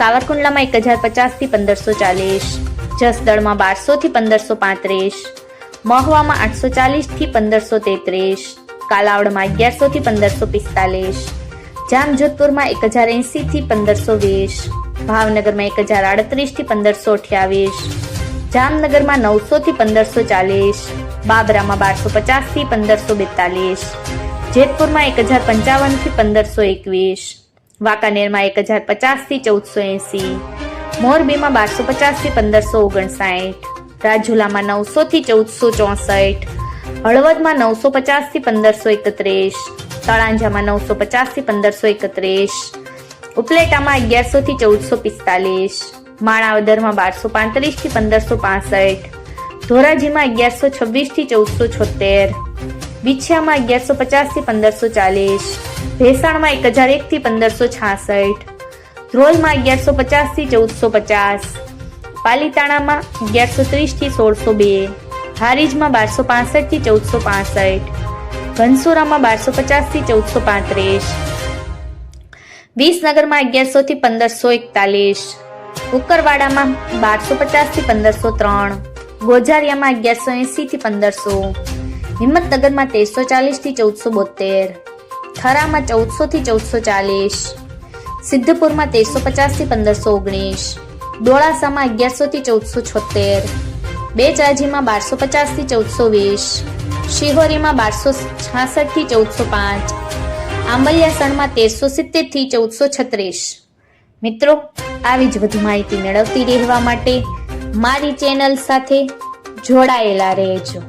સાવરકુંડલામાં એક હજાર પચાસથી પંદરસો ચાલીસ જસદળમાં બારસો થી પંદરસો પાંત્રીસ, મહુવામાં આઠસો ચાલીસથી પંદરસો તેત્રીસ, કાલાવડમાં અગિયારસો થી પંદરસો પિસ્તાલીસ, જામજોધપુરમાં એક હજાર એંસીથી પંદરસો વીસ, ભાવનગરમાં એક હજાર આડત્રીસથી પંદરસો અઠ્યાવીસ, જામનગરમાં નવસો થી પંદરસો ચાલીસ, બાબરામાં બારસો પચાસથી પંદરસો બેતાલીસ, જેતપુરમાં એક હજાર પંચાવનથી પંદરસો એકવીસ વાંકાનેરમાં એક હજાર પચાસથી ચૌદસો એંસી, મોરબીમાં બારસો પચાસથી પંદરસો ઓગણસાઠ, રાજુલામાં નવસો થી ચૌદસો ચોસઠ, હળવદમાં નવસો પચાસથી પંદરસો એકત્રીસ, તળાંજામાં નવસો પચાસથી પંદરસો એકત્રીસ, ઉપલેટામાં અગિયારસો થી ચૌદસો પિસ્તાલીસ, માણાવદરમાં બારસો પાંત્રીસથી પંદરસો પાસઠ, ધોરાજીમાં અગિયારસો છવ્વીસથી ચૌદસો છોતેર વિછિયામાં અગિયારસો પચાસથી પંદરસો ચાલીસ, ભેસાણમાં એક હજાર એક થી પંદરસો છાસઠ, ધ્રોલમાં અગિયારસો પચાસથી ચૌદસો પચાસ, પાલીતાણામાં અગિયારસો ત્રીસથી સોળસો બે, હારીજમાં બારસો પાસઠથી ચૌદસો પાસઠ, ઘનસુરામાં બારસો પચાસથી ચૌદસો પાંત્રીસ, વિસનગરમાં અગિયારસો થી પંદરસો એકતાલીસ કુકરવાડામાં બારસો પચાસથી પંદરસો ત્રણ, ગોજારિયામાં અગિયારસો એંસીથી પંદરસો હિંમતનગરમાં તેરસો ચાલીસથી ચૌદસો બોતેર ખરામાં ચૌદસો થી ચૌદસો ચાલીસ, સિદ્ધપુરમાં તેરસો પચાસથી પંદરસો ઓગણીસ, ડોળાસામાં અગિયારસો થી ચૌદસો છોતેર બેચાજીમાં બારસો પચાસથી ચૌદસો વીસ, શિહોરીમાં બારસો છાસઠથી ચૌદસો પાંચ, આંબલિયાસણમાં તેરસો સિત્તેરથી ચૌદસો છત્રીસ. મિત્રો, આવી જ વધુ માહિતી મેળવતી રહેવા માટે મારી ચેનલ સાથે જોડાયેલા રહેજો.